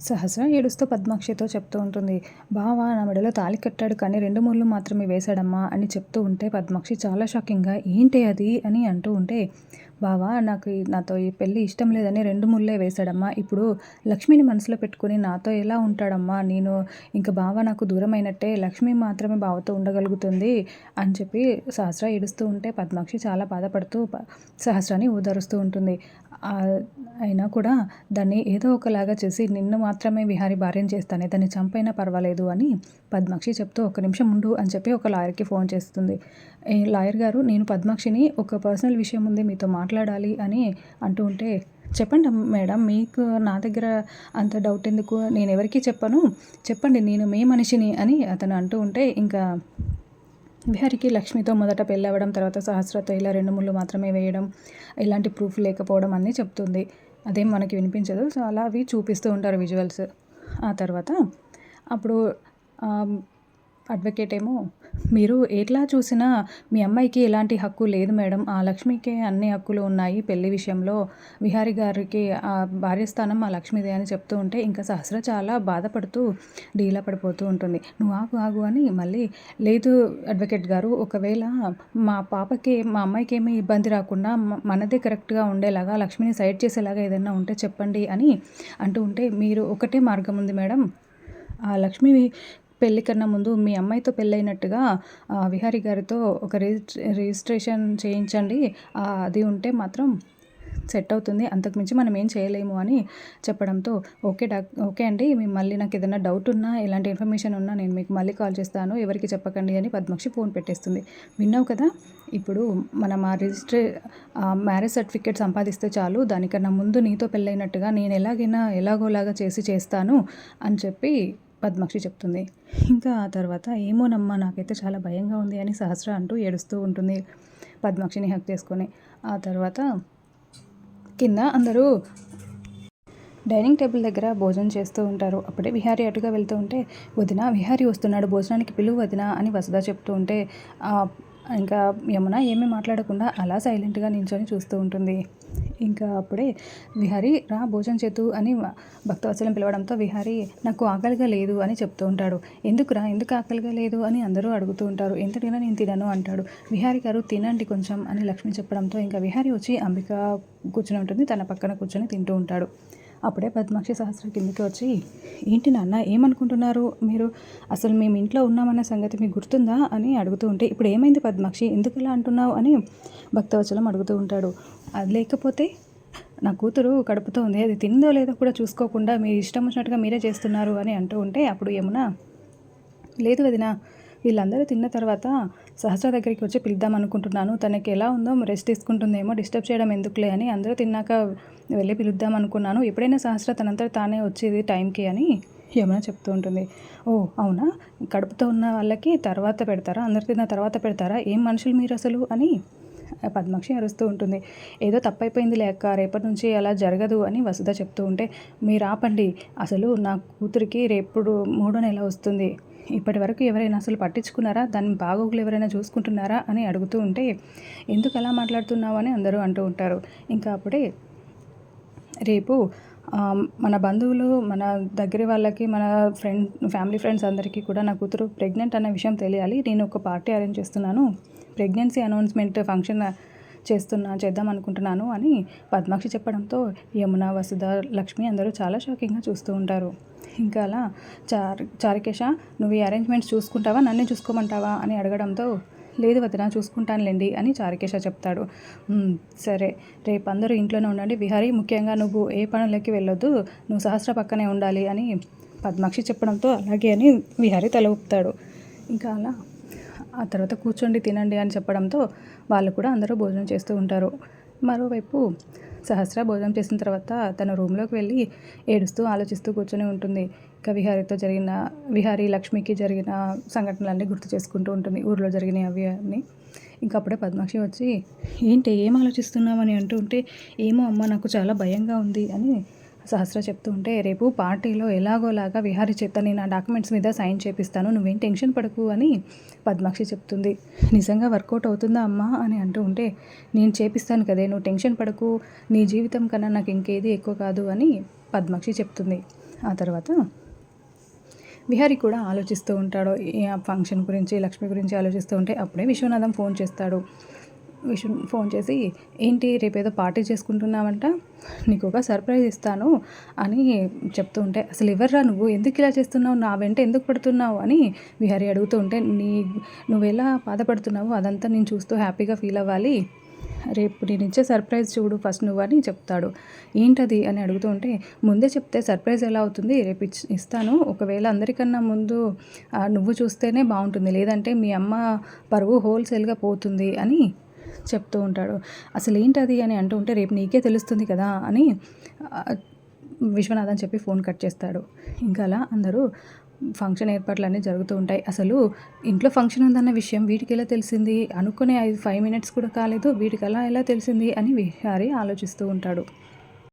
సహస్ర ఏడుస్తూ పద్మాక్షితో చెప్తూ ఉంటుంది. బావా నా మెడలో తాళి కట్టాడు కానీ రెండు మూళ్ళు మాత్రమే వేశాడమ్మా అని చెప్తూ ఉంటే పద్మాక్షి చాలా షాకింగ్గా ఏంటి అది? అని అంటూ ఉంటే బావా నాకు నాతో ఈ పెళ్ళి ఇష్టం లేదని రెండు ముళ్ళే వేశాడమ్మా. ఇప్పుడు లక్ష్మిని మనసులో పెట్టుకుని నాతో ఎలా ఉంటాడమ్మా? నేను ఇంకా బావ నాకు దూరమైనట్టే లక్ష్మి మాత్రమే బావతో ఉండగలుగుతుంది అని చెప్పి సహస్ర ఏడుస్తూ ఉంటే పద్మాక్షి చాలా బాధపడుతూ సహస్రాన్ని ఓదారుస్తూ ఉంటుంది. అయినా కూడా దాన్ని ఏదో ఒకలాగా చేసి నిన్ను మాత్రమే విహారి భార్యం చేస్తానే దాన్ని చంపైనా పర్వాలేదు అని పద్మాక్షి చెప్తూ ఒక నిమిషం ఉండు అని చెప్పి ఒక లాయర్కి ఫోన్ చేస్తుంది. లాయర్ గారు నేను పద్మాక్షిని ఒక పర్సనల్ విషయం ఉంది మీతో మాట్లాడాలి అని అంటూ ఉంటే చెప్పండి మేడం మీకు నా దగ్గర అంత డౌట్ ఎందుకు? నేను ఎవరికి చెప్పను. చెప్పండి నేను మీ మనిషిని అని అతను అంటూ ఉంటే ఇంకా విహారికి లక్ష్మితో మొదట పెళ్ళవడం తర్వాత సహస్రతో ఇలా రెండు ముళ్ళు మాత్రమే వేయడం ఇలాంటి ప్రూఫ్ లేకపోవడం అన్నీ చెప్తుంది. అదేం మనకి వినిపించదు. సో అలా అవి చూపిస్తూ ఉంటారు విజువల్స్. ఆ తర్వాత అప్పుడు అడ్వకేట్ ఏమో మీరు ఎట్లా చూసినా మీ అమ్మాయికి ఎలాంటి హక్కు లేదు మేడం. ఆ లక్ష్మికి అన్ని హక్కులు ఉన్నాయి. పెళ్ళి విషయంలో విహారి గారికి ఆ భార్యస్థానం ఆ లక్ష్మిదే అని చెప్తూ ఉంటే ఇంకా సహస్ర చాలా బాధపడుతూ డీలా పడిపోతూ ఉంటుంది. నువ్వు ఆగు ఆగు అని మళ్ళీ లేదు అడ్వకేట్ గారు ఒకవేళ మా పాపకి మా అమ్మాయికి ఏమీ ఇబ్బంది రాకుండా మనదే కరెక్ట్గా ఉండేలాగా లక్ష్మిని సైడ్ చేసేలాగా ఏదైనా ఉంటే చెప్పండి అని అంటూ ఉంటే మీరు ఒకటే మార్గం ఉంది మేడం. ఆ లక్ష్మి పెళ్ళి కన్నా ముందు మీ అమ్మాయితో పెళ్ళైనట్టుగా విహారీ విహారి గారితో ఒక రిజిస్ట్రే రిజిస్ట్రేషన్ చేయించండి. అది ఉంటే మాత్రం సెట్ అవుతుంది. అంతకుమించి మనం ఏం చేయలేము అని చెప్పడంతో ఓకే డాక్ ఓకే అండి మేము మళ్ళీ నాకు ఏదైనా డౌట్ ఉన్నా ఎలాంటి ఇన్ఫర్మేషన్ ఉన్నా నేను మీకు మళ్ళీ కాల్ చేస్తాను. ఎవరికి చెప్పకండి అని పద్మక్షి ఫోన్ పెట్టేస్తుంది. విన్నావు కదా ఇప్పుడు మనం ఆ రిజిస్ట్రే మ్యారేజ్ సర్టిఫికేట్ సంపాదిస్తే చాలు దానికన్నా ముందు నీతో పెళ్ళైనట్టుగా నేను ఎలాగైనా ఎలాగోలాగా చేసి చేస్తాను అని చెప్పి పద్మాక్షి చెప్తుంది. ఇంకా ఆ తర్వాత ఏమోనమ్మా నాకైతే చాలా భయంగా ఉంది అని సహస్ర అంటూ ఏడుస్తూ ఉంటుంది పద్మాక్షిని హక్ చేసుకొని. ఆ తర్వాత కింద అందరూ డైనింగ్ టేబుల్ దగ్గర భోజనం చేస్తూ ఉంటారు. అప్పుడే విహారీ అటుగా వెళ్తూ ఉంటే వదిన విహారీ వస్తున్నాడు భోజనానికి పిలువు వదిన అని వసుధ చెప్తూ ఉంటే ఇంకా యమున ఏమీ మాట్లాడకుండా అలా సైలెంట్గా నిల్చొని చూస్తూ ఉంటుంది. ఇంకా అప్పుడే విహారీ రా భోజనం చేతు అని భక్తవత్సలం పిలవడంతో విహారీ నాకు ఆకలిగా లేదు అని చెప్తూ ఉంటాడు. ఎందుకురా ఎందుకు ఆకలిగా లేదు? అని అందరూ అడుగుతూ ఉంటారు. ఎంత తినా నేను తినను అంటాడు. విహారీ గారు తినండి కొంచెం అని లక్ష్మి చెప్పడంతో ఇంకా విహారీ వచ్చి అంబిక కూర్చుని ఉంటుంది. తన పక్కన కూర్చొని తింటూ ఉంటాడు. అప్పుడే పద్మాక్షి సహస్ర కిందికి వచ్చి ఏంటి నాన్న ఏమనుకుంటున్నారు? మీరు అసలు మేము ఇంట్లో ఉన్నామన్న సంగతి మీకు గుర్తుందా? అని అడుగుతూ ఉంటే ఇప్పుడు ఏమైంది పద్మాక్షి? ఎందుకు ఇలా అంటున్నావు? అని భక్తవచలం అడుగుతూ ఉంటాడు. అది లేకపోతే నా కూతురు కడుపుతో ఉంది అది తిందో లేదో కూడా చూసుకోకుండా మీరు ఇష్టం వచ్చినట్టుగా మీరే చేస్తున్నారు అని అంటూ ఉంటే అప్పుడు ఏమన్నా లేదు వదినా వీళ్ళందరూ తిన్న తర్వాత సహస్ర దగ్గరికి వచ్చి పిలుద్దాం అనుకుంటున్నాను. తనకి ఎలా ఉందో రెస్ట్ తీసుకుంటుందేమో డిస్టర్బ్ చేయడం ఎందుకులే అని అందరూ తిన్నాక వెళ్ళి పిలుద్దాం అనుకున్నాను. ఎప్పుడైనా సహస్ర తనంతా తానే వచ్చేది టైంకి అని యమున చెప్తూ ఉంటుంది. ఓ అవునా? కడుపుతో ఉన్న వాళ్ళకి తర్వాత పెడతారా? అందరు తిన్న తర్వాత పెడతారా? ఏం మనుషులు మీరు అసలు అని పద్మాక్షి అరుస్తూ ఉంటుంది. ఏదో తప్పైపోయింది లేక రేపటి నుంచి అలా జరగదు అని వసుధ చెప్తూ ఉంటే మీరు ఆపండి. అసలు నా కూతురికి రేపుడు మూడో నెల వస్తుంది. ఇప్పటి వరకు ఎవరైనా అసలు పట్టించుకున్నారా? దాని బాగోగులు ఎవరైనా చూసుకుంటున్నారా? అని అడుగుతూ ఉంటే ఎందుకు అలా మాట్లాడుతున్నావు? అని అందరూ అంటూ ఉంటారు. ఇంకా అప్పుడే రేపు మన బంధువులు మన దగ్గర వాళ్ళకి మన ఫ్రెండ్ ఫ్యామిలీ ఫ్రెండ్స్ అందరికీ కూడా నా కూతురు ప్రెగ్నెంట్ అనే విషయం తెలియాలి. నేను ఒక పార్టీ అరేంజ్ చేస్తున్నాను. ప్రెగ్నెన్సీ అనౌన్స్మెంట్ ఫంక్షన్ చేస్తున్నా చేద్దాం అనుకుంటున్నాను అని పద్మాక్షి చెప్పడంతో యమున వసుధ లక్ష్మి అందరూ చాలా షాకింగ్గా చూస్తూ ఉంటారు. ఇంకా అలా చార్ చారికేష నువ్వు ఈ అరేంజ్మెంట్స్ చూసుకుంటావా నన్నే చూసుకోమంటావా అని అడగడంతో లేదు వదిన చూసుకుంటానులేండి అని చారికేష చెప్తాడు. సరే రేపు అందరూ ఇంట్లోనే ఉండండి. విహారీ ముఖ్యంగా నువ్వు ఏ పనులకి వెళ్ళొద్దు నువ్వు సహస్ర పక్కనే ఉండాలి అని పద్మాక్షి చెప్పడంతో అలాగే అని విహారీ తల ఊపుతాడు. ఇంకా అలా ఆ తర్వాత కూర్చోండి తినండి అని చెప్పడంతో వాళ్ళు కూడా అందరూ భోజనం చేస్తూ ఉంటారు. మరోవైపు సహస్ర భోజనం చేసిన తర్వాత తన రూమ్లోకి వెళ్ళి ఏడుస్తూ ఆలోచిస్తూ కూర్చొని ఉంటుంది. ఇక విహారీతో జరిగిన విహారీ లక్ష్మికి జరిగిన సంఘటనలన్నీ గుర్తు చేసుకుంటూ ఉంటుంది. ఊర్లో జరిగిన అవి అన్నీ. ఇంకా అప్పుడే పద్మాక్షి వచ్చి ఏంటి ఏం ఆలోచిస్తున్నామని అంటూ ఉంటే ఏమో అమ్మ నాకు చాలా భయంగా ఉంది అని సహస్ర చెప్తూ ఉంటే రేపు పార్టీలో ఎలాగోలాగా విహారీ చేత నేను ఆ డాక్యుమెంట్స్ మీద సైన్ చేపిస్తాను నువ్వేం టెన్షన్ పడకు అని పద్మాక్షి చెప్తుంది. నిజంగా వర్కౌట్ అవుతుందా అమ్మా? అని అంటూ ఉంటే నేను చేపిస్తాను కదే నువ్వు టెన్షన్ పడకు నీ జీవితం కన్నా నాకు ఇంకేది ఎక్కువ కాదు అని పద్మాక్షి చెప్తుంది. ఆ తర్వాత విహారి కూడా ఆలోచిస్తూ ఉంటాడు. ఫంక్షన్ గురించి లక్ష్మి గురించి ఆలోచిస్తూ ఉంటే అప్పుడే విశ్వనాథం ఫోన్ చేస్తాడు. విషయం ఫోన్ చేసి ఏంటి రేపేదో పార్టీ చేసుకుంటున్నావంట నీకు ఒక సర్ప్రైజ్ ఇస్తాను అని చెప్తూ ఉంటే అసలు ఎవర్రా నువ్వు? ఎందుకు ఇలా చేస్తున్నావు? నా వెంట ఎందుకు పడుతున్నావు? అని విహారి అడుగుతూ ఉంటే నీ నువ్వు ఎలా బాధపడుతున్నావు అదంతా నేను చూస్తూ హ్యాపీగా ఫీల్ అవ్వాలి. రేపు నేను ఇచ్చే సర్ప్రైజ్ చూడు ఫస్ట్ నువ్వు అని చెప్తాడు. ఏంటది? అని అడుగుతూ ఉంటే ముందే చెప్తే సర్ప్రైజ్ ఎలా అవుతుంది? రేపు ఇస్తాను. ఒకవేళ అందరికన్నా ముందు నువ్వు చూస్తేనే బాగుంటుంది. లేదంటే మీ అమ్మ పరువు హోల్సేల్గా పోతుంది అని చెప్తూ ఉంటాడు. అసలు ఏంటది? అని అంటూ ఉంటే రేపు నీకే తెలుస్తుంది కదా అని విశ్వనాథ్ అని చెప్పి ఫోన్ కట్ చేస్తాడు. ఇంకా అలా అందరూ ఫంక్షన్ ఏర్పాట్లన్నీ జరుగుతూ ఉంటాయి. అసలు ఇంట్లో ఫంక్షన్ ఉందన్న విషయం వీటికి ఎలా తెలిసింది? అనుకునే ఐదు ఫైవ్ మినిట్స్ కూడా కాలేదు. వీటికి అలా ఎలా తెలిసింది? అని విహారి ఆలోచిస్తూ ఉంటాడు.